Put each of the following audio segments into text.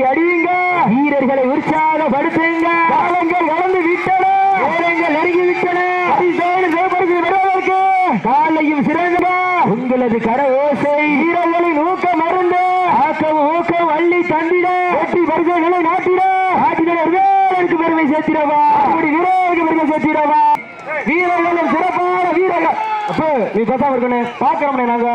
சீட்டி அடியுங்க வீரர்களை உற்சாகப்படுத்துங்க காலங்கள் கலந்து விட்டன நேரங்கள் நெருங்கி விட்டன அரிசோடு சேபருக்கு வருவதற்கு காலையும் சிறந்ததா உங்களது கர ஓசை வீரர்களின் ஊக்கம் மருந்து ஆக்கம் ஊக்கம் அள்ளி தந்திட வெற்றி பரிசுகளை நாட்டிட நாட்டினர் வீரருக்கு பெருமை சேர்த்திடவா அப்படி வீரருக்கு பெருமை சேர்த்திடவா வீரர்களும் சிறப்பான வீரர்கள் அப்போ நீ பேசாம இருக்கணும் பாக்கிறோம் நாங்க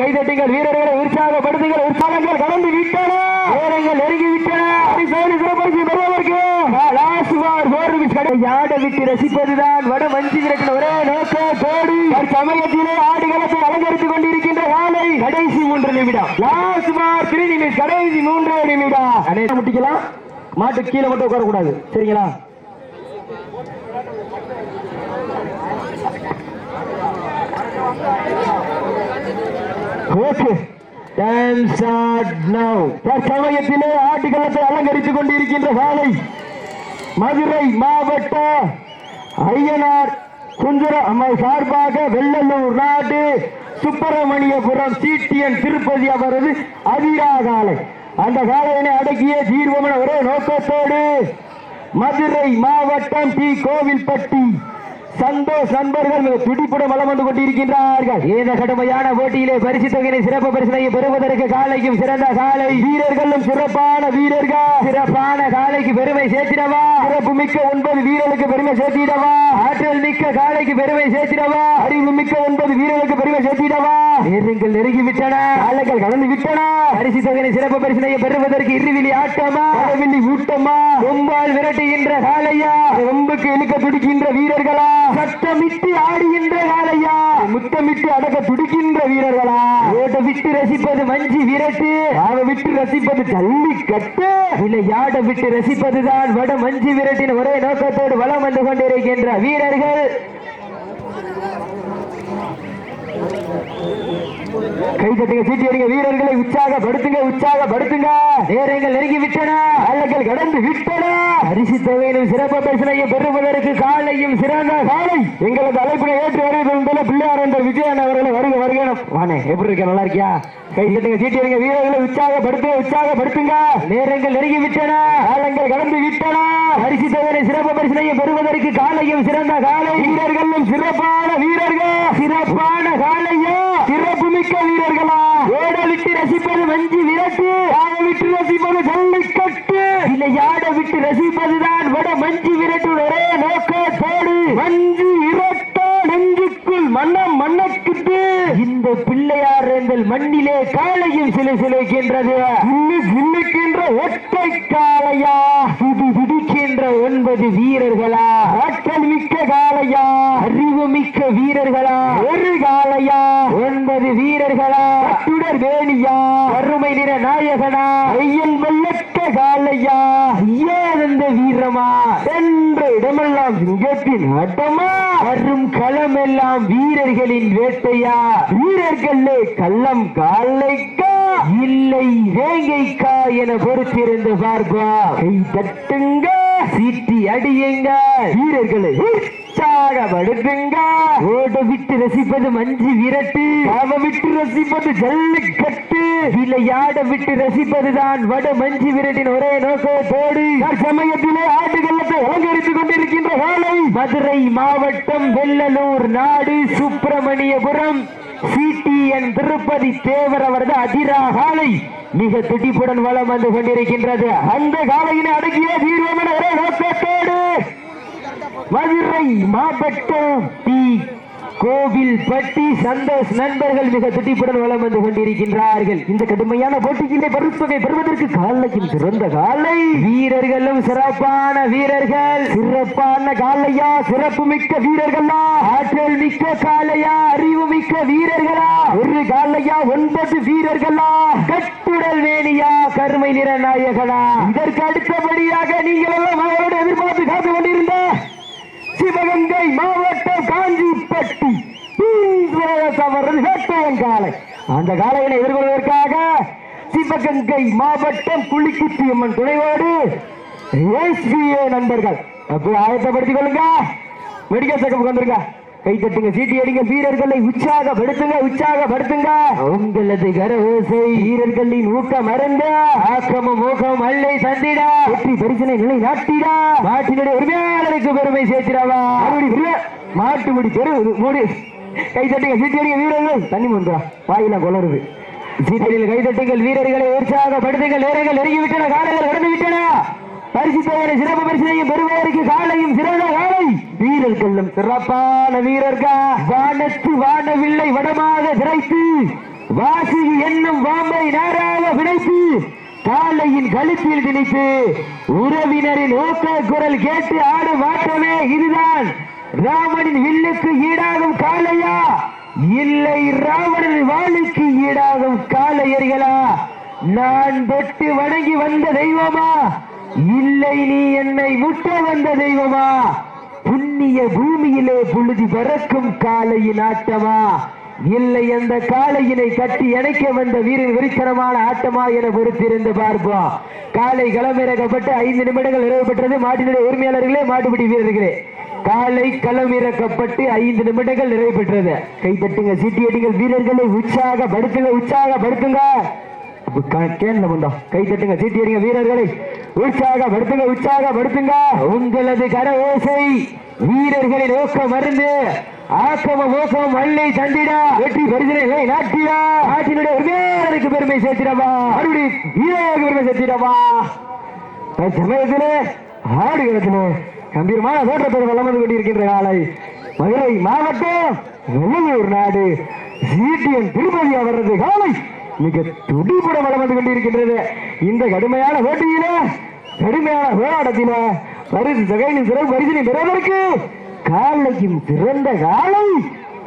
கைதட்டுங்கள். வீரர்களை உற்சாகப்படுத்துங்கள். உற்சாகங்கள் கடந்து விட்டன. வீரங்கள் நெருங்கி விட்டன. அரிசோடு சிறப்பரிசு பெறுவதற்கு கடை. விட்டு ரசிப்பதுதான் வட வஞ்சி கிடக்கிற ஒரே நோக்க கோடி. சமயத்திலே ஆடுகளத்தை அலங்கரித்துக் கொண்டிருக்கின்ற காலை கடைசி மூன்று நிமிடம். லாஸ்ட் த்ரீ கடைசி மூன்று நிமிடம். முட்டிக்கலாம். மாட்டு கீழே மட்டும் உட்காரக்கூடாது. சரிங்களா? ஓகே. டைம் ஸ்டார்ட் நவ் தற்சமயத்திலே ஆட்டுக்களத்தை அலங்கரித்துக் கொண்டிருக்கின்ற காலை மதுரை மாவட்ட ஐயனார் சுந்தர சார்பாக வெள்ளலூர் நாடு சுப்பிரமணியபுரம் சீட்டியன் திருப்பதி அவரது அதிரா காலை அந்த காலையினை அடக்கிய தீர்வமன ஒரே நோக்கத்தோடு மதுரை மாவட்டம் டி கோவில்பட்டி சந்தோஷ் நண்பர்கள் மிக துடிப்புடன் வளம் வந்து கொண்டிருக்கின்றார்கள். இந்த கடுமையான போட்டியிலே பரிசு தொகையினை சிறப்பு பரிசனை பெறுவதற்கு காலைக்கும் சிறந்த காலை. வீரர்களும் சிறப்பான வீரர்கள். சிறப்பான காலைக்கு பெருமை சேர்த்திடவா? சிறப்பு மிக்க ஒன்பது வீரர்களுக்கு பெருமை சேர்த்திடவா? ஆற்றல் மிக்க காலைக்கு பெருமை சேர்த்திடவா? அறிவு மிக்க ஒன்பது வீரர்களுக்கு பெருமை சேர்த்திடவா? நேரங்கள் நெருங்கி விட்டன. காலைகள் கலந்து விட்டன. பரிசு தொகையினை சிறப்பு பரிசனையை பெறுவதற்கு இருவிழி ஆட்டமா? அறவில்லி ஊட்டமா? கொம்பால் விரட்டுகின்ற காலையா ரொம்புக்கு இழுக்க துடிக்கின்ற வீரர்களா? சத்தமிட்டு ஆடுகின்ற காலையா முத்தமிட்டு அடக்க துடிக்கின்ற வீரர்களா? ஓட்ட விட்டு ரசிப்பது மஞ்சி விரட்டு. ஆட விட்டு ரசிப்பது தள்ளி கட்டு விளையாட விட்டு ரசிப்பதுதான் வட மஞ்சி விரட்டின் ஒரே நோக்கத்தோடு வளம் வந்து கொண்டிருக்கின்ற வீரர்கள். கைதட்டுங்க சீட்டி அடிங்க வீரர்களை உற்சாகப்படுத்துங்க உற்சாகப்படுத்துங்க நேரங்கள் நெருங்கி விட்டன அல்லங்கள் கடந்து விட்டன. அரிசி தொகையிலும் சிறப்பு பரிசனையும் பெறுவதற்கு காலையும் சிறந்த காலை. எங்களது அழைப்பினை ஏற்று வருகின்ற பிள்ளையார் என்ற விஜயன் அவர்களை வருக வருகணும் வானே எப்படி இருக்க? நல்லா இருக்கியா? கை தட்டுங்க சீட்டி அடிங்க வீரர்களை உற்சாகப்படுத்துங்க உற்சாகப்படுத்துங்க நேரங்கள் நெருங்கி விட்டன காலங்கள் கடந்து விட்டன. அரிசி தொகையிலும் சிறப்பு பரிசனையும் பெறுவதற்கு காலையும் சிறந்த காலை. வீரர்களும் சிறப்பான வீரர்கள் சிறப்பான காலையும் சிறப்பு மிக்க வீரர்களா ஓடலிட்டு ரசிப்பது வஞ்சி விரட்டு. ஆட விட்டு ரசிப்பது ஜல்லிக்கட்டு ஆட விட்டு ரசிப்பதுதான் வட மஞ்சி விரட்டு. ஒரே நோக்கத்தோடு மஞ்சு விரட்டா நெஞ்சுக்குள் மன்னம் மன்னக்குட்டு இந்த பிள்ளையார் எங்கள் மண்ணிலே காலையும் சிலை சிலைக்கின்றது. இன்னும் ஒற்றை காளையா? இது துடிக்கின்ற ஒன்பது வீரர்களா? மிக்க காளையா? அறிவு மிக்க வீரர்களா? ஒரு காளையா? ஒன்பது வீரர்களா? சுடர் வேணியா? வறுமை நிற நாயகனா? ஐயன் வெள்ளக்க காளையா? ஏதந்த வீரமா? என்ற இடமெல்லாம் சிங்கத்தின் ஆட்டமா? வரும் களமெல்லாம் வீரர்களின் வேட்டையா? வீரர்களே கள்ளம் காலைக்கா இல்லை வேங்கைக்கா என பொறுத்திருந்து பார்ப்பா கை தட்டுங்க. சீட்டி அடியுங்க. வீரர்களை உற்சாகப்படுத்துங்க ஓட விட்டு ரசிப்பது மஞ்சு விரட்டு. அவ விட்டு ரசிப்பது ஜல்லிக்கட்டு. விளையாட விட்டு ரசிப்பதுதான் வட மஞ்சு விரட்டின் ஒரே நோக்கத்தோடு. சமயத்திலே ஆட்டுகளத்தை அலங்கரித்துக் கொண்டிருக்கின்ற வேலை. மதுரை மாவட்டம் வெள்ளலூர் நாடு சுப்பிரமணியபுரம். சிடிஎன் திருப்பதி தேவர் அவரது அதிரா காலை மிக துடிப்புடன் வளம் வந்து கொண்டிருக்கின்றது. அந்த காலையினை அடக்கிய தீர்வம் என ஒரே நோக்கத்தோடு மதுரை மாவட்டம் டி கோவில் பட்டி சந்தோஷ் நண்பர்கள் மிக துடிப்புடன் வளம் வந்து கொண்டிருக்கின்றார்கள். இந்த கடுமையான போட்டியிலே பரிசுத்தொகை பெறுவதற்கு காலையில் சிறந்த காலை. வீரர்களும் சிறப்பான வீரர்கள். சிறப்பான காலையா? சிறப்பு மிக்க வீரர்களா? ஆற்றல் மிக்க காலையா? அறிவு மிக்க வீரர்களா? ஒரு காலையா? ஒன்பது வீரர்களா? கட்டுடல் வேணியா கருமை நிற நாயகனா? இதற்கு அடுத்தபடியாக நீங்கள் எல்லாம் அவரோடு எதிர்பார்த்து காத்து கொண்டு சிவகங்கை மாவட்டம் காஞ்சிப்பட்டி. அவரது வேட்டையன் காலை. அந்த காலையினை எதிர்கொள்வதற்காக சிவகங்கை மாவட்டம் புலிக்குத்தி அம்மன் துணையோடு நண்பர்கள். அப்போ ஆயத்தப்படுத்திக் கொள்ளுங்க. மெடிக்கல் செக்கப் வந்துருங்க கை தட்டுங்க சீட்டி அடிங்க வீரர்களை உற்சாகப்படுத்துங்க உற்சாகப்படுத்துங்க. உங்களது கரவோசை வீரர்களின் ஊக்கம் மறந்த ஆக்கமும் ஊக்கம் அல்லை தந்திடா. வெற்றி பரிசனை நிலை நாட்டிடா நாட்டினுடைய உரிமையாளருக்கு பெருமை சேர்த்திடவா. மறுபடி மாட்டு முடி பெரு மூடி. கை தட்டுங்க சீட்டி அடிங்க வீரர்கள். தண்ணி முந்தா வாயில கொளருது சீட்டில் கை தட்டுங்கள் வீரர்களை உற்சாகப்படுத்துங்கள். நேரங்கள் நெருங்கிவிட்டன காலங்கள் கடந்து விட்டன பரிசு பெயரை சிறப்பு பரிசனையும் பெறுவதற்கு காலையும் சிறந்த காலை வீரர்களும் சிறப்பான வீரர்கள். வானத்து வானவில்லை வடமாக விரைத்து வாசுகி என்னும் வாம்பை நேராக விளைத்து காலையின் கழுத்தில் திணித்து உறவினரின் ஓக்க குரல் கேட்டு ஆடும் ஆட்டமே இதுதான். ராமனின் வில்லுக்கு ஈடாகும் காலையா இல்லை ராவணன் வாளுக்கு ஈடாகும் காலையர்களா நான் தொட்டு வணங்கி வந்த தெய்வமா? இல்லை நீ என்னை முட்ட வந்த தெய்வமா? புண்ணிய பூமியிலே புழுதி பறக்கும் காளையின் ஆட்டமா? இல்லை அந்த காளையினை கட்டி இணைக்க வந்த வீரின் வெறித்தனமான ஆட்டமா என பொறுத்திருந்து பார்ப்போம். காலை களமிறக்கப்பட்டு ஐந்து நிமிடங்கள் நிறைவு பெற்றது. மாட்டினுடைய உரிமையாளர்களே மாட்டுப்பிடி வீரர்களே. காலை களமிறக்கப்பட்டு ஐந்து நிமிடங்கள் நிறைவு பெற்றது. கை தட்டுங்க சீட்டி அடிங்கள் வீரர்களை உற்சாகப்படுத்துங்க உற்சாகப்படுத்துங்க கேன்ல வந்தோம் கை தட்டுங்க சீட்டி அடிங்க வீரர்களை. உற்சாகப்படுத்துங்க உற்சாகப்படுத்துங்க உங்களது கர ஓசை வீரர்களின் ஊக்கம் மருந்து ஆக்கம ஊக்கமும் அள்ளி தந்திடா வெற்றி பரிசனை நாட்டிடா. நாட்டினுடைய உரிமையாளருக்கு பெருமை சேர்த்திடவா. மறுபடி வீரருக்கு பெருமை சேர்த்திடவா. சமயத்திலே ஆடுகளத்திலே கம்பீரமான தோற்றத்தோடு வளம் வந்து கொண்டிருக்கின்ற காலை மதுரை மாவட்டம் வெள்ளூர் நாடு. சிடிஎன் திருப்பதி அவரது காலை மிக துடிபுட வளம் வந்து கொண்டிருக்கின்றது. இந்த கடுமையான போட்டியில கடுமையான போராட்டத்தில பரிசு தொகையின் சிறப்பு பரிசினை பெறுவதற்கு காலையும் சிறந்த காலை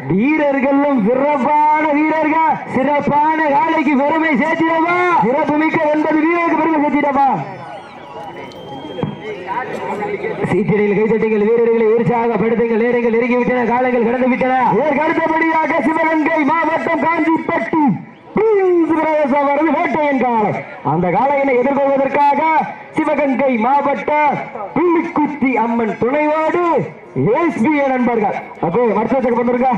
வீரர்களும் சிறப்பான வீரர்கள் சிறப்பான காலைக்கு பெருமை சேர்த்திடவா? சிறப்பு மிக்க ஒன்பது வீரருக்கு பெருமை சேர்த்திடவா? சீட்டடியில் கைத்தட்டுங்கள் வீரர்களை உற்சாகப்படுத்துங்கள் நேரங்கள் நெருங்கிவிட்டன காலங்கள் கடந்து விட்டன இதற்கு அடுத்தபடியாக சிவகங்கை மாவட்டம் காஞ்சிப்பட்டி. அவரது வேட்டையன் காலை அந்த காளையினை எதிர்கொள்வதற்காக சிவகங்கை மாவட்ட புள்ளிக்குத்தி அம்மன் துணைவாடு எஸ்பிஏ நண்பர்கள். அப்போ மருத்துவத்துக்கு வந்திருக்கா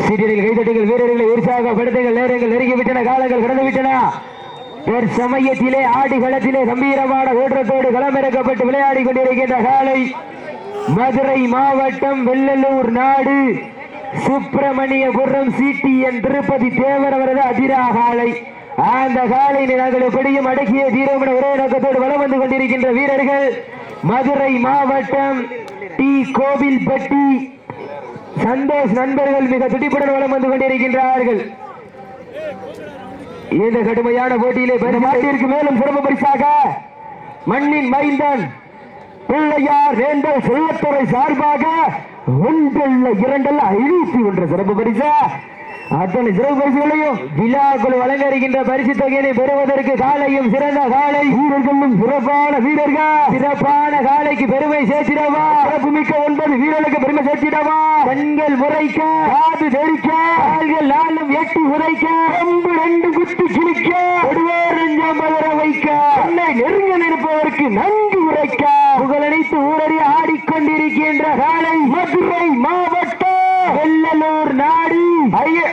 சீரியலில் கைதட்டிகள் வீரர்களை உற்சாக உற்சாகப்படுத்துங்கள் நேரங்கள் நெருங்கிவிட்டன காலங்கள் கடந்து தற்சமயத்திலே சமயத்திலே கம்பீரமான ஓட்டத்தோடு களமிறக்கப்பட்டு விளையாடி கொண்டிருக்கின்ற காலை மதுரை மாவட்டம் வெள்ளலூர் நாடு. சுப்பிரமணியபுரம் சிடிஎன் திருப்பதி தேவர் அவரது அதிரா காலை. அந்த காலையில் நாங்கள் எப்படியும் அடக்கிய தீரமன ஒரே நோக்கத்தோடு வளம் வந்து கொண்டிருக்கின்ற வீரர்கள் மதுரை மாவட்டம் டி. கோவில்பட்டி. சந்தோஷ் நண்பர்கள் மிக துடிப்புடன் வளம் வந்து கொண்டிருக்கின்றார்கள். இந்த கடுமையான போட்டியிலே மாட்டிற்கு மேலும் சிறப்பு பரிசாக மண்ணின் மைந்தன் பிள்ளையார் வேந்தல் செல்லத்துறை சார்பாக ஒன்றல்ல இரண்டல்ல ஐநூத்தி ஒன்று சிறப்பு பரிசா. அத்தனை சிறப்பு பரிசுகளையும் விழாக்குழு வழங்க இருக்கின்ற பரிசு தொகையினை பெறுவதற்கு காலையும் சிறந்த காலை. வீரர்களும் சிறப்பான வீரர்கள். சிறப்பான காலைக்கு பெருமை சேர்த்திடவா. சிறப்பு மிக்க ஒன்பது வீரர்களுக்கு பெருமை சேர்த்திடவா. கண்கள் முறைக்க காது தெரிக்க கால்கள் நாளும் எட்டி உரைக்க கொம்பு ரெண்டு குத்து கிழிக்க ஒருவர் நெஞ்சம் வைக்க என்னை நெருங்க நிற்பவருக்கு நன்கு உரைக்க. புகழனைத்து ஆடி கொண்டிருக்கின்ற காலை மதுரை மாவட்டம் வெள்ளலூர் நாடி.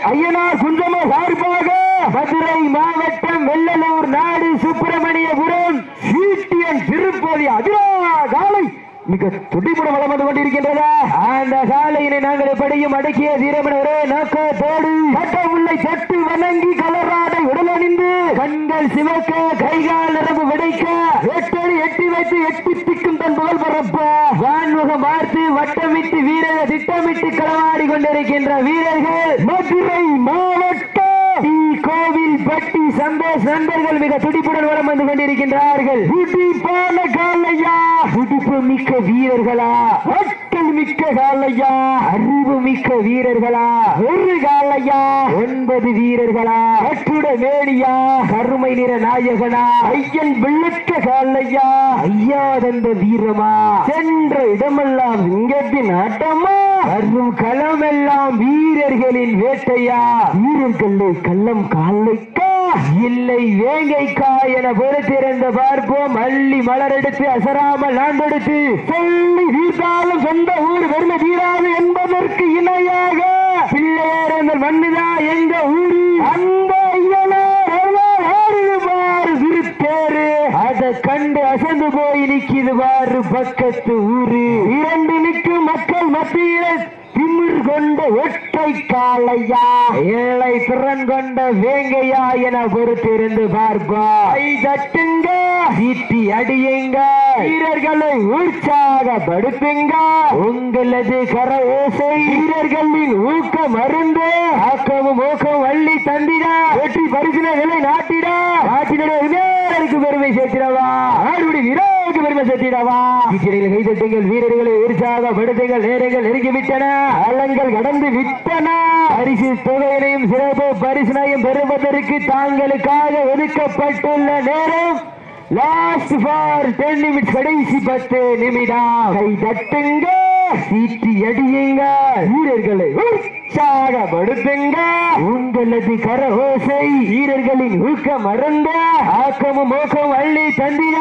ஐயனா குஞ்சம சார்பாக மதுரை மாவட்டம் வெள்ளலூர் நாடு சுப்பிரமணியபுரம் சீட்டியன் திருப்பதி அதிரா காலை மிக துடிப்புடன் வளம் வந்து கொண்டிருக்கின்றதா? அந்த காலையினை நாங்கள் எப்படியும் அடக்கிய தீரமன ஒரே நோக்கத்தோடு சட்டமுல்லை தொட்டு வணங்கி கலராடை உடலணிந்து கண்கள் சிவக்க கைகால் நரம்பு விடைக்க எட்டடி எட்டி வைத்து எட்டு திட்டமிட்டு களமாடி கொண்டிருக்கின்ற வீரர்கள் மதுரை மாவட்ட கோவில் பட்டி சந்தோஷ் நண்பர்கள் மிக துடிப்புடன் வளம் வந்து கொண்டிருக்கின்றார்கள். துடிப்பான காலையா? துடிப்பு மிக்க வீரர்களா? மக்கள் மிக்க காலையா? அரு மிக்க வீரர்களா? ஒரு காலையா ஒன்பது வீரர்களா? அற்றுட மேடியா கருமை நிற நாயகனா? ஐயன் விளக்க காலையா ஐயா தந்த வீரமா? சென்ற இடமெல்லாம் சிங்கத்தின் ஆட்டமா வரும் களமெல்லாம் வீரர்களின் வேட்டையா? வீரர்களே கள்ளம் காலைக்கா. இல்லை வேங்கைக்கா என பொறுத்திருந்த பார்ப்போம். அள்ளி மலரெடுத்து அசராமல் நாண்டெடுத்து சொல்லி வீட்டாலும் சொந்த ஊர் பெருமை தீராது என்பதற்கு இணையாக பிள்ளையார் அந்த எங்க ஊரு? அந்த அதை கண்டு அசந்து போய் நிக்கிது பாரு பக்கத்து ஊரு. இரண்டு நிற்கும் மக்கள் மத்தியில் திமிர் கொண்ட ஒற்றை காளையா ஏழை திறன் கொண்ட வேங்கையா என பொறுத்திருந்து பார்ப்பா. கை தட்டுங்க. சீட்டி அடியுங்க. வீரர்களை உற்சாகப்படுத்துங்க. உங்களது கர ஓசை. வீரர்களின் ஊக்கம் அருந்து. ஆக்கமும் ஊக்கம் வள்ளி தந்திட. வெற்றி பரிசின நிலை நாட்டிட. நாட்டினுடைய வீரருக்கு பெருமை சேர்த்திடவா. ஆடுபடி வீரருக்கு பெருமை சேர்த்திடவா? கீச்சடியில் கைதட்டுங்கள் வீரர்களை உற்சாகப்படுத்துங்கள் நேரங்கள் நெருங்கிவிட்டன. அலங்கள் கடந்து விட்டன. பரிசு தொகையினையும் சிறப்பு பரிசினையும் பெறுவதற்கு தாங்களுக்காக ஒதுக்கப்பட்டுள்ள நேரம் லாஸ்ட் ஃபார் டென் நிமிட்ஸ் கடைசி பத்து நிமிடம். கை தட்டுங்க சீட்டி அடியுங்க வீரர்களை உற்சாகப்படுத்துங்க உங்களது கர ஓசை வீரர்களின் ஊக்கம் மறந்த ஆக்கமும் மோக்கம் அள்ளி தந்திட.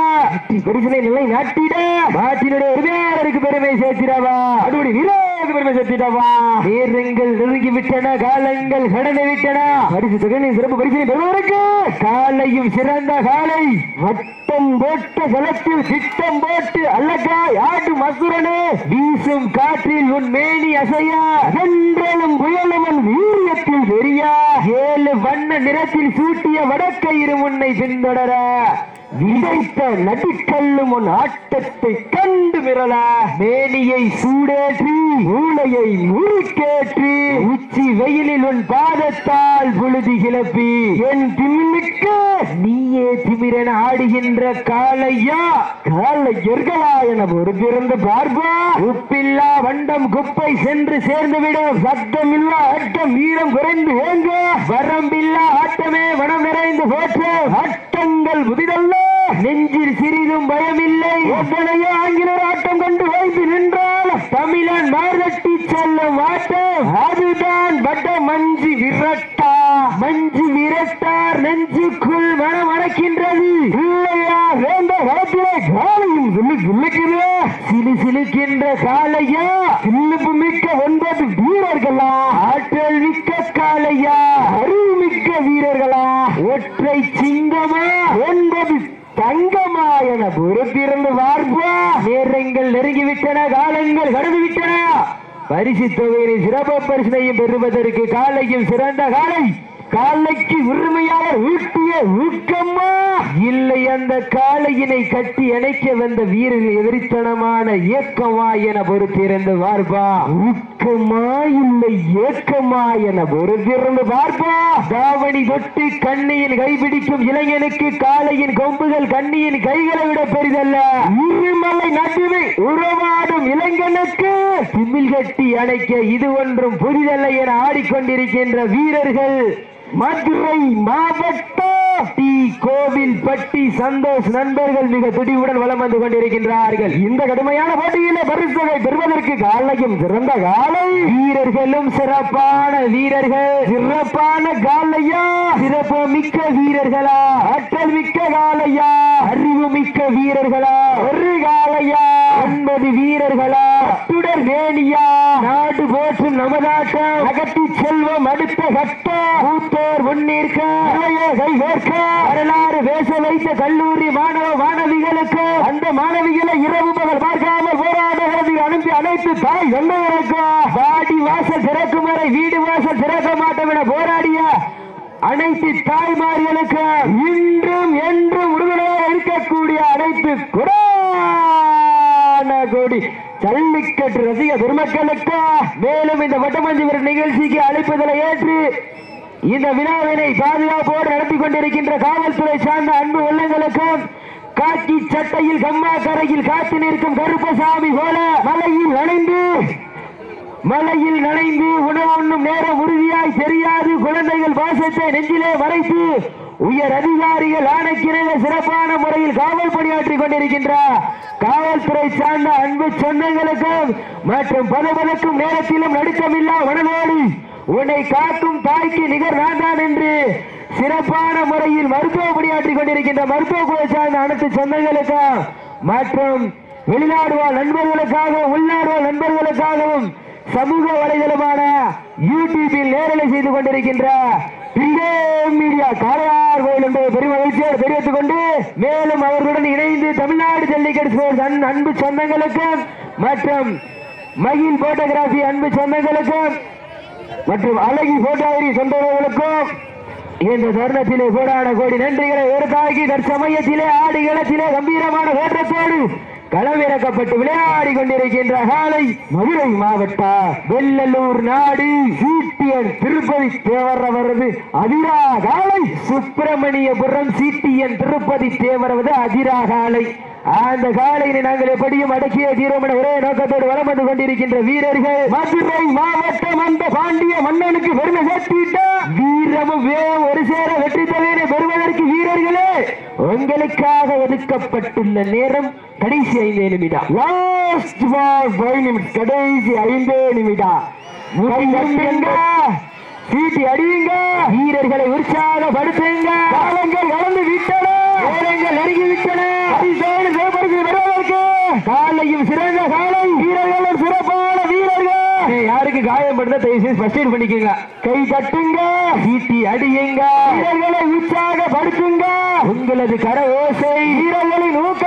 பரிசனை நிலை நாட்டிட. நாட்டினுடைய உரிமையாளருக்கு பெருமை சேர்த்திடவா. அடுபடி வீரருக்கு பெருமை சேர்த்திடவா. நேரங்கள் நெருங்கி விட்டன காலங்கள் கடந்து விட்டன. பரிசு தொகையை சிறப்பு பரிசனை பெறுவதற்கு காலையும் சிறந்த காலை. வட்டம் போட்ட களத்தில் திட்டம் போட்டு அல்லக்காய் ஆட்டு மசுரனே வீசும் காற்றில் உன் மேனி அசையா. என்றாலும் புயலவன் வீரியத்தில் வெறியா? ஏழு வண்ண நிறத்தில் சூட்டிய வடக்கயிறு முன்னை பின்தொடர. விதைத்த நடிக்கல்லும் உன் ஆட்டத்தை கண்டு மிரள மேனியை சூடேற்றி மூளையை முறுக்கேற்றி உச்சி வெயிலில் உன் பாதத்தால் புழுதி கிளப்பி என் திமினுக்கு நீயே திமிரென ஆடுகின்ற காளையா? காலையர்களா என பொறுத்திருந்து பார்ப்பா? உப்பில்லா வண்டம் குப்பை சென்று சேர்ந்து விடும் சத்தமில்லா ஆட்டம் வீரம் குறைந்து ஏங்க வரம்பில்லா ஆட்டமே வனம் நிறைந்து போற்ற. ஆட்டங்கள் புதிதல்ல நெஞ்சில் சிறிதும் பயமில்லை. எத்தனையோ ஆங்கிலர் ஆட்டம் கண்டு வைத்து நின்றால் தமிழன் மார்தட்டி செல்லும் ஆட்டம். அதுதான் வட்ட மஞ்சு விரட்டா. மஞ்சு விரட்டார் நெஞ்சுக்குள் மனம் அடக்கின்றது. இல்லையா வேண்ட காலத்திலே சிலு சிலுக்கின்ற காலையா சில்லுப்பு மிக்க ஒன்பது வீரர்களா? ஆற்றல் மிக்க காலையா அறிவு மிக்க வீரர்களா? ஒற்றை சிங்கமா? ஒன்பது தங்கமா என பொறுத்திருந்து பார்ப்பா நேரங்கள் நெருங்கிவிட்டன காலங்கள் கடந்து விட்டன பரிசு தொகையின் சிறப்பு பரிசனையும் பெறுவதற்கு காலையும் சிறந்த காலை காலைக்கு உரிமையாக ஊட்டிய ஊக்கமா? இல்லை அந்த காளையினை கட்டி அணைக்க வந்த வீரர்கள் எதிரித்தனமான ஏக்கமா என பொறுத்திருந்து பார்ப்பா. ஊக்கமா இல்லை ஏக்கமா என பொறுத்திருந்து பார்ப்பா. தாவணி தொட்டு கண்ணியின் கைபிடிக்கும் இளைஞனுக்கு காளையின் கொம்புகள் கண்ணியின் கைகளை விட பெரிதல்ல. இருமலை நடுவே உறவாடும் இளைஞனுக்கு திமில் கட்டி அணைக்க இது ஒன்றும் புரிதல்ல என ஆடிக்கொண்டிருக்கின்ற வீரர்கள். மதுரை மாவட்ட டி. கோவில்பட்டி சந்தோஷ் நண்பர்கள் மிக துடிவுடன் வளம் வந்து கொண்டிருக்கின்றார்கள். இந்த கடுமையான போட்டியில பரிசுகளை பெறுவதற்கு காலையும் சிறந்த காலை. வீரர்களும் சிறப்பான வீரர்கள். சிறப்பான காலையா? சிறப்பு மிக்க வீரர்களா? ஆற்றல் மிக்க காலையா? அறிவு மிக்க வீரர்களா? ஒரு காலையா? ஒன்பது வீரர்களா? துடர் வேணியா நாடு போற்றும் நமதாட்டம் அகத்தி செல்வம் அடுத்த கட்ட மூத்தோர் முன்னேற்க. கைகோர்க்க வரலாறு பேச வைத்த கல்லூரி மாணவ மாணவிகளுக்கு. அந்த மாணவிகளை இரவு பகல் பார்க்காமல் போராட்டங்களுக்கு அனுப்பி அனைத்து தாய் சொந்தவருக்கு வாடி வாசல் திறக்கும் வரை வீடு வாசல் திறக்க மாட்டோம் என போராடிய அனைத்து தாய்மார்களுக்கு இன்றும் என்றும் உறுதுணையாக இருக்கக்கூடிய அனைத்து குடான கோடி ஜல்லிக்கட்டு ரசிக பெருமக்களுக்கு மேலும் இந்த வட்டமஞ்சி வீரர் நிகழ்ச்சிக்கு அழைப்பதனை ஏற்று இந்த விழாவினை பாதுகாப்போடு நடத்தி கொண்டிருக்கின்ற காவல்துறை சார்ந்த அன்பு உள்ளங்களுக்கும் காக்கி சட்டையில் கம்மா கரையில் காத்து நிற்கும் கருப்பசாமி போல மலையில் நனைந்து மலையில் நனைந்து உணவு உண்ணும் நேரம் உறுதியாய் தெரியாது. குழந்தைகள் பாசத்தை நெஞ்சிலே மறைத்து உயர் அதிகாரிகள் ஆணைக்கிணங்க சிறப்பான முறையில் காவல் பணியாற்றிக் கொண்டிருக்கின்றார். காவல்துறை சார்ந்த அன்பு சொந்தங்களுக்கும் மற்றும் பதவதற்கும் நேரத்திலும் நடுக்கமில்லா மனதோடு உன்னை காக்கும் தாய்க்கு நிகர் வேண்டாம் என்று சிறப்பான முறையில் மருத்துவ பணியாற்றிக் கொண்டிருக்கின்ற மருத்துவ குழு சார்ந்த அனைத்து சொந்தங்களுக்கும் மற்றும் வெளிநாடு வாழ் நண்பர்களுக்காகவும் உள்நாடு வாழ் நண்பர்களுக்காகவும் சமூக வலைதளமான யூடியூபில் நேரலை செய்து கொண்டிருக்கின்ற மீடியா காளையார் கோயில் என்பதை பெரிய மகிழ்ச்சியோடு தெரிவித்துக் கொண்டு மேலும் அவர்களுடன் இணைந்து தமிழ்நாடு ஜல்லிக்கட்டு ஸ்போர்ட்ஸ் அன்- அன்பு சொந்தங்களுக்கும் மற்றும் மகிழ் போட்டோகிராபி அன்பு சொந்தங்களுக்கும் மற்றும் அழகி போட்டோகிரி சொந்தங்களுக்கும் இந்த தருணத்திலே கோடான கோடி நன்றிகளை ஒரு தாக்கி தற்சமயத்திலே ஆடு இளத்திலே கம்பீரமான ஓட்டத்தோடு களவிறக்கப்பட்டு விளையாடி கொண்டிருக்கின்ற காலை மதுரை மாவட்ட வெள்ளலூர் நாடு சிபிஎன் திருப்பதி தேவர் அவரது அதிரா காலை. சுப்பிரமணியபுரம் சீட்டியன் திருப்பதி தேவரவது அவரது அதிரா காலை. அந்த காலையினை நாங்கள் எப்படியும் அடக்கிய தீரோம் என ஒரே நோக்கத்தோடு வளம் வந்து கொண்டிருக்கின்ற வீரர்கள். மதுரை மாவட்டம் அந்த பாண்டிய மன்னனுக்கு பெருமை சேர்த்திட்ட? வீரமும் வேகம் ஒரு சேர வெற்றி தவிர பெறுவதற்கு வீரர்களே. உங்களுக்காக ஒதுக்கப்பட்டுள்ள நேரம் கடைசி ஐந்தே நிமிடம். லாஸ்ட் ஃபார் ஃபைவ் கடைசி ஐந்தே நிமிடம். முடிங்க சீட்டி அடியுங்க. வீரர்களை உற்சாகப்படுத்துங்க. காலங்கள் வளர்ந்து விட்டன. நேரங்கள் நெருங்கி விட்டன. வருவதற்கு காலையும் சிறந்த காலை வீரர்களும் சிறப்பான வீரர்கள். யாருக்கு காயப்படுத்த தயவு செய்து ஃபர்ஸ்ட் எய்ட் பண்ணிக்கோங்க. கை தட்டுங்க. சீட்டி அடியுங்க. வீரர்களை உற்சாகப்படுத்துங்க. உங்களது கர ஓசை வீரர்களின் ஊக்க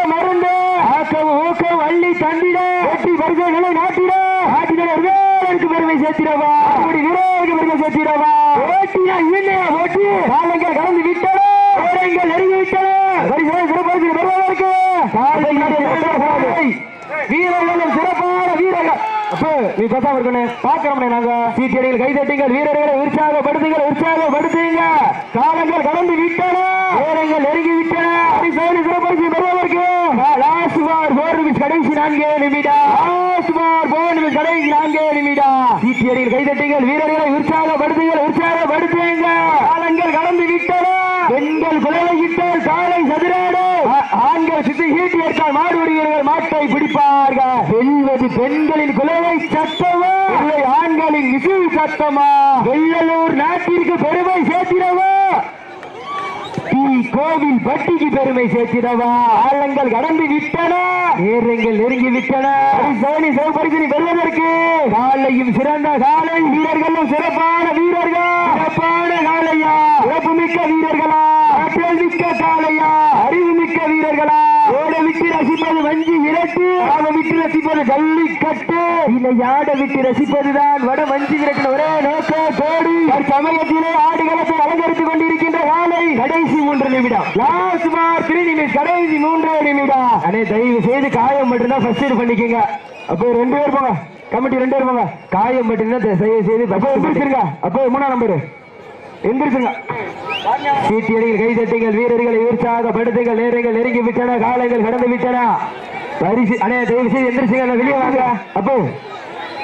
ஆக்கம் ஊக்கம் அள்ளி தந்திட. வெற்றி பரிசுகளை நாட்டிட. நாட்டினர் பெருமை சேர்த்திடவா. அப்படி வீரருக்கு பெருமை சேர்த்திடவா. ஓட்டினா இல்லையா ஓட்டி காலங்கள் கலந்து விட்டன நேரங்கள் நெருங்கி விட்டன பரிசுகளை சிறப்பாக வருவதற்கு வீரர்களும் சிறப்பான வீரர்கள். நீ பேசாம இருக்கணும் பாக்கிறோம் நாங்க. சீட்டியடிகள் கை வீரர்களை உற்சாகப்படுத்துங்கள் உற்சாகப்படுத்துங்க காலங்கள் கடந்து விட்டன நேரங்கள் நெருங்கி விட்டன பரிசோடு சிறப்பரிசு பெறுவதற்கு லாஸ்ட் பார் போர் நிமிஷம் கடைசி நான்கே நிமிடம் லாஸ்ட் பார் கடைசி நான்கே நிமிடம் சீட்டியடிகள் கை வீரர்களை உற்சாகப்படுத்துங்கள் உற்சாகப்படுத்துங்க காலங்கள் கடந்து விட்டன. பெண்கள் குலவையிட்டால் காலை சதுராடு. ஆண்கள் சித்து ஈட்டி ஏற்றால் மாடு மாட்டை பிடிப்பார்கள். வெல்வது பெண்களின் குலவை சத்தமா? இல்லை ஆண்களின் விசு சத்தமா? வெள்ளலூர் நாட்டிற்கு பெருமை சேர்த்திடவா தீ கோவில் பட்டிக்கு பெருமை சேர்த்திடவா ஆழங்கள் கடந்து விட்டன. நேரங்கள் நெருங்கி விட்டன. சோனி சிவபரிசனி வெல்வதற்கு காலையும் சிறந்த காலை வீரர்களும் சிறப்பான வீரர்கள். சிறப்பான காலையா? சிறப்பு மிக்க வீரர்களா? ஆற்றல் மிக்க காலையா? அறிவு மிக்க வீரர்களா? ஓட விட்டு ரசிப்பது வஞ்சி விரட்டு ஆட விட்டு ரசிப்பது ஜல்லிக்கட்டு. யாட விட்டு ரசிப்பதுதான் வட வஞ்சி விரட்டு ஒரே நோக்க கோடி. சமயத்திலே ஆடுகளத்தை அலங்கரித்துக் கொண்டிருக்கின்ற காலை கடைசி மூன்று நிமிடம். லாஸ்ட் மார் த்ரீ கடைசி மூன்று நிமிடம். அண்ணே தயவு செய்து காயம் மட்டும்தான் ஃபர்ஸ்ட் எய்ட் பண்ணிக்கங்க. அப்போ ரெண்டு பேர் போங்க. கமிட்டி ரெண்டு பேர் போங்க. காயம் மட்டும்தான் தயவு செய்து அப்போ எந்திரிச்சிருங்க. அப்போ மூணாம் நம்பர் எந்திரிச்சுங்க சீட்டியடிகள் கை தட்டுங்கள் வீரர்களை உற்சாகப்படுத்துங்கள் நேரங்கள் நெருங்கி விட்டன காலங்கள் கடந்து விட்டன. பரிசு அண்ணே தயவு செய்து எந்திரிச்சுங்க வெளியே வாங்க. அப்போ.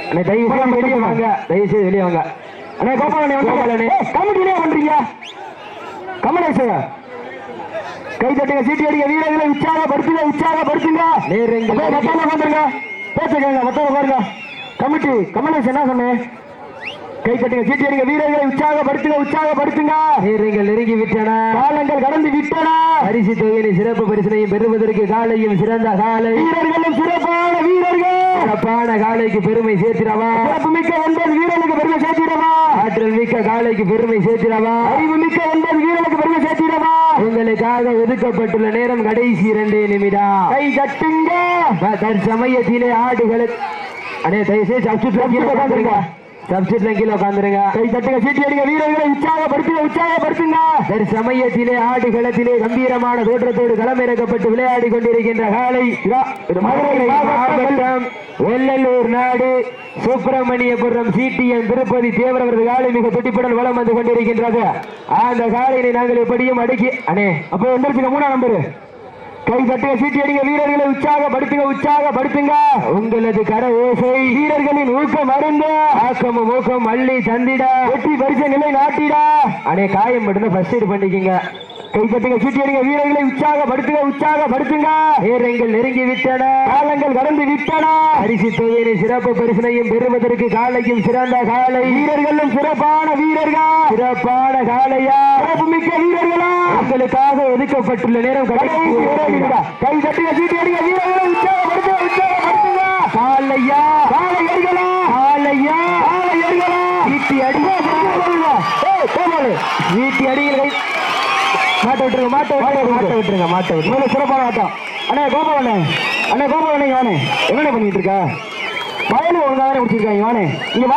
அண்ணே தயவு செய்து வெளியே வாங்க. தயவு செய்து வெளியே வாங்க. அண்ணே கோபால் அண்ணே வந்து கமிட்டிலே பண்றீங்க கமலேஷ் கை தட்டுங்க சீட்டி அடிக்க வீரர்களை உற்சாகப்படுத்துங்க உற்சாகப்படுத்துங்க நேரங்கள் மத்தவங்க வந்துருங்க பேசுங்க மத்தவங்க பாருங்க கமிட்டி கமலேஷ் என்ன சொன்னேன் கை தட்டுங்க சீட்டி அடிக்க வீரர்களை உற்சாகப்படுத்துங்க உற்சாகப்படுத்துங்க நேரங்கள் நெருங்கி விட்டன. காலங்கள் கடந்து விட்டன. பரிசு தொகையை சிறப்பு பரிசனையும் பெறுவதற்கு காலையும் சிறந்த காலை. வீரர்களும் சிறப்பான வீரர்கள். சிறப்பான காலைக்கு பெருமை சேர்த்திடவா? மிக்க ஒன்பது வீரர்களுக்கு பெருமை சேர்த்திடவா? ஆற்றல் மிக்க காலைக்கு பெருமை சேர்த்திடவா? அறிவு மிக்க ஒன்பது வீரர்களுக்கு பெருமை சேர்த்திடவா? உங்களுக்காக ஒதுக்கப்பட்டுள்ள நேரம் கடைசி இரண்டே நிமிடம். கை தட்டுங்க. தற்சமயத்திலே ஆடுகளுக்கு அடே தயவு செய்து சப்ஸ்டியூட்ல கீழே உட்காந்துருங்க கை தட்டுங்க சீட்டி அடிக்க வீரர்களை உற்சாகப்படுத்துங்க உற்சாகப்படுத்துங்க. சரி சமயத்திலே ஆடு களத்திலே கம்பீரமான தோற்றத்தோடு களமிறக்கப்பட்டு விளையாடி கொண்டிருக்கின்ற காலை மதுரை மாவட்டம் வெள்ளலூர் நாடு. சுப்பிரமணியபுரம் சிடிஎன் திருப்பதி தேவரவரது காலை மிக துடிப்புடன் வலம் வந்து கொண்டிருக்கின்றது. அந்த காலையை நாங்கள் எப்படியும் அடக்கி அண்ணே அப்போ வந்துருச்சுங்க மூணாம் நம்பரு. கை தட்டுங்க சீட்டி அடிங்க வீரர்களை உற்சாகப்படுத்துங்க உற்சாகப்படுத்துங்க. உங்களது கரவேசை வீரர்களின் ஊக்கம் அருந்த. ஆக்கமும் ஊக்கம் அள்ளி தந்திட. வெற்றி பரிசு நிலை நாட்டிட அடே காயம் மட்டும்தான் ஃபர்ஸ்ட் எய்ட் பண்ணிக்கங்க. கைப்பற்றுங்க சீட்டி அடிங்க வீரர்களை உற்சாகப்படுத்துங்க உற்சாகப்படுத்துங்க. நேரங்கள் நெருங்கி விட்டன காலங்கள் கடந்து விட்டன அரிசி தொகையை சிறப்பு பரிசனையும் பெறுவதற்கு காலையும் சிறந்த காலை. வீரர்களும் சிறப்பான வீரர்கள். சிறப்பான காலையா சிறப்பு மிக்க வீரர்களா? உங்களுக்காக ஒதுக்கப்பட்டுள்ள நேரம் கை தட்டுங்க சீட்டி அடிங்க வீரர்களை உற்சாகப்படுத்துங்க. உற்சாகப்படுத்துங்க காலையா காலையர்களா காலையா காலையர்களா சீட்டி அடிங்க வீட்டி அடிகள் மாட்ட விட்டுருங்க மாட்ட விட்டுருங்க மாட்ட விட்டுருங்க. மாட்ட விட்டுருங்க சிறப்பான ஆட்டம் அண்ணே கோபாலண்ணே அண்ணே கோபாலண்ணே வானே என்னண்ணே பண்ணிட்டு இருக்க? வயலு ஒழுங்காக முடிச்சிருக்காங்க வானே இங்க வா.